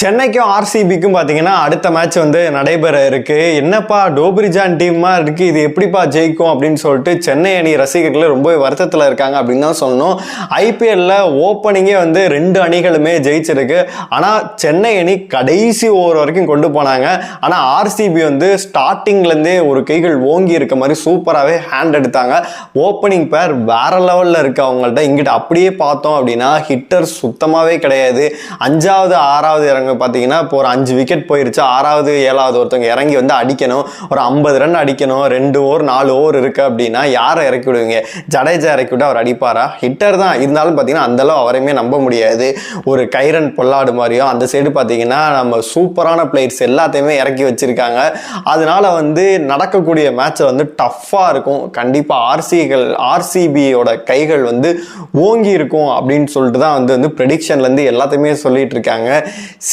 சென்னைக்கும் ஆர்சிபிக்கும் பார்த்தீங்கன்னா அடுத்த மேட்ச் வந்து நடைபெற இருக்கு. என்னப்பா டோபிரிஜான் டீமாக இருக்கு. இது எப்படிப்பா ஜெயிக்கும் அப்படின்னு சொல்லிட்டு சென்னை அணி ரசிகர்கள் ரொம்ப வருத்தத்தில் இருக்காங்க அப்படின்னு தான் சொல்லணும். ஐபிஎல்ல ஓப்பனிங்கே வந்து ரெண்டு அணிகளுமே ஜெயிச்சிருக்கு. ஆனால் சென்னை அணி கடைசி ஓவர் வரைக்கும் கொண்டு போனாங்க. ஆனால் ஆர்சிபி வந்து ஸ்டார்டிங்லேருந்தே ஒரு கைகள் ஓங்கி இருக்க மாதிரி சூப்பராகவே ஹேண்ட் எடுத்தாங்க. ஓப்பனிங் பேர் வேற லெவலில் இருக்கு அவங்கள்ட்ட. இங்கிட்ட அப்படியே பார்த்தோம் அப்படின்னா ஹிட்டர் சுத்தமாகவே கிடையாது. அஞ்சாவது ஆறாவது இறங்க பார்த்தீங்கன்னா இப்போ ஒரு அஞ்சு விக்கெட் போயிருச்சு. ஆறாவது ஏழாவது ஒருத்தவங்க இறங்கி வந்து அடிக்கணும். ஒரு ஐம்பது ரன் அடிக்கணும். ரெண்டு ஓவர் நாலு ஓவர் இருக்கு அப்படின்னா யாரை இறக்கி விடுவீங்க? ஜடேஜா இறக்கி விட்டு அவர் அடிப்பாரா? ஹிட்டர் தான். இருந்தாலும் பார்த்தீங்கன்னா அந்த அளவு அவரையுமே நம்ப முடியாது. ஒரு கைரன் பொல்லாடு மாதிரியும் அந்த சைடு பார்த்தீங்கன்னா நம்ம சூப்பரான பிளேயர்ஸ் எல்லாத்தையுமே இறக்கி வச்சிருக்காங்க. அதனால வந்து நடக்கக்கூடிய மேட்ச் வந்து டஃப்பாக இருக்கும். கண்டிப்பாக ஆர்சிகள் ஆர்சிபியோட கைகள் வந்து ஓங்கி இருக்கும் அப்படின்னு சொல்லிட்டு தான் வந்து வந்து ப்ரெடிக்ஷன்லேருந்து எல்லாத்தையுமே சொல்லிட்டு இருக்காங்க.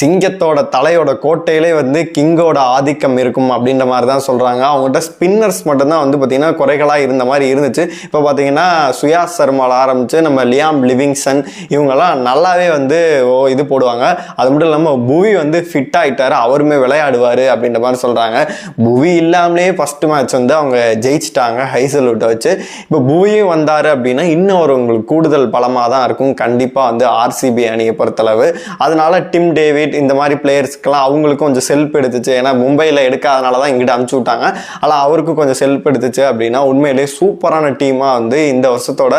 சிங்கத்தோட தலையோட கோட்டையிலே வந்து கிங்கோட ஆதிக்கம் இருக்கும் அப்படின்ற மாதிரி தான் சொல்கிறாங்க அவங்ககிட்ட ஸ்பின்னர்ஸ் மட்டும்தான் வந்து பார்த்திங்கன்னா குறைகளாக இருந்த மாதிரி இருந்துச்சு. இப்போ பார்த்தீங்கன்னா சுயாஸ் சர்மாவில் ஆரம்பித்து நம்ம லியாம் லிவிங்சன் இவங்கெல்லாம் நல்லாவே வந்து ஓ இது போடுவாங்க. அது மட்டும் இல்லாமல் புவி வந்து ஃபிட் ஆகிட்டார் அவருமே விளையாடுவார் அப்படின்ற மாதிரி சொல்கிறாங்க புவி இல்லாமலே ஃபர்ஸ்ட் மேட்ச் வந்து அவங்க ஜெயிச்சிட்டாங்க ஹைசலூட்டை வச்சு. இப்போ புவியும் வந்தார் அப்படின்னா இன்னும் ஒரு உங்களுக்கு கூடுதல் பலமாக தான் இருக்கும். கண்டிப்பாக வந்து ஆர்சிபி அணியை பொறுத்தளவு. அதனால டிம் டேவிட் இந்த மாதிரி பிளேயர்ஸ்க்கெல்லாம் அவங்களுக்கும் கொஞ்சம் செல்ஃப் எடுத்துச்சு. ஏன்னா மும்பையில் எடுக்காதனால தான் இங்கிட்ட அனுப்பிச்சு விட்டாங்க. ஆனால் அவருக்கும் கொஞ்சம் செல்ப் எடுத்துச்சு அப்படின்னா உண்மையிலேயே சூப்பரான டீமாக வந்து இந்த வருஷத்தோட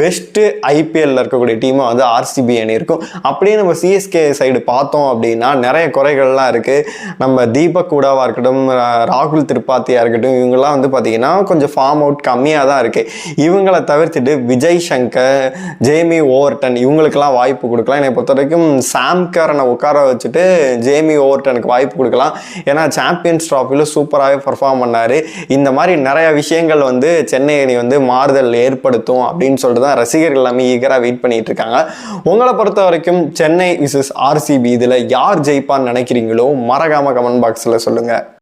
பெஸ்ட்டு ஐபிஎல்ல இருக்கக்கூடிய டீமாக வந்து ஆர்சிபி அணி இருக்கும். அப்படியே நம்ம சிஎஸ்கே சைடு பார்த்தோம் அப்படின்னா நிறைய குறைகள்லாம் இருக்குது நம்ம தீபக் கூடாவாக இருக்கட்டும் ராகுல் திரிபாத்தியாக இருக்கட்டும் இவங்கெல்லாம் வந்து பார்த்தீங்கன்னா கொஞ்சம் ஃபார்ம் அவுட் கம்மியாக தான் இருக்குது இவங்களை தவிர்த்துட்டு விஜய் சங்கர் ஜேமி ஓவர்டன் இவங்களுக்கெல்லாம் வாய்ப்பு கொடுக்கலாம். என்னை பொறுத்த வரைக்கும் சாம் கேரனை உட்கார வச்சுட்டு ஜேமி ஓவர்டனுக்கு வாய்ப்பு கொடுக்கலாம். ஏன்னா சாம்பியன்ஸ் ட்ராஃபியில் சூப்பராகவே பர்ஃபார்ம் பண்ணார். இந்த மாதிரி நிறைய விஷயங்கள் வந்து சென்னை அணி வந்து மாறுதல் ஏற்படுத்தும் அப்படின்னு சொல்லிட்டு தான் ரசிகர்கள் எல்லாமே ஈகராக வெயிட் பண்ணிட்டு இருக்காங்க. உங்களை பொறுத்த வரைக்கும் சென்னை விசஸ் ஆர்சிபி இதில் யார் ஜெயிப்பான்னு நினைக்கிறீங்களோ மறக்காம கமெண்ட் பாக்ஸில் சொல்லுங்கள்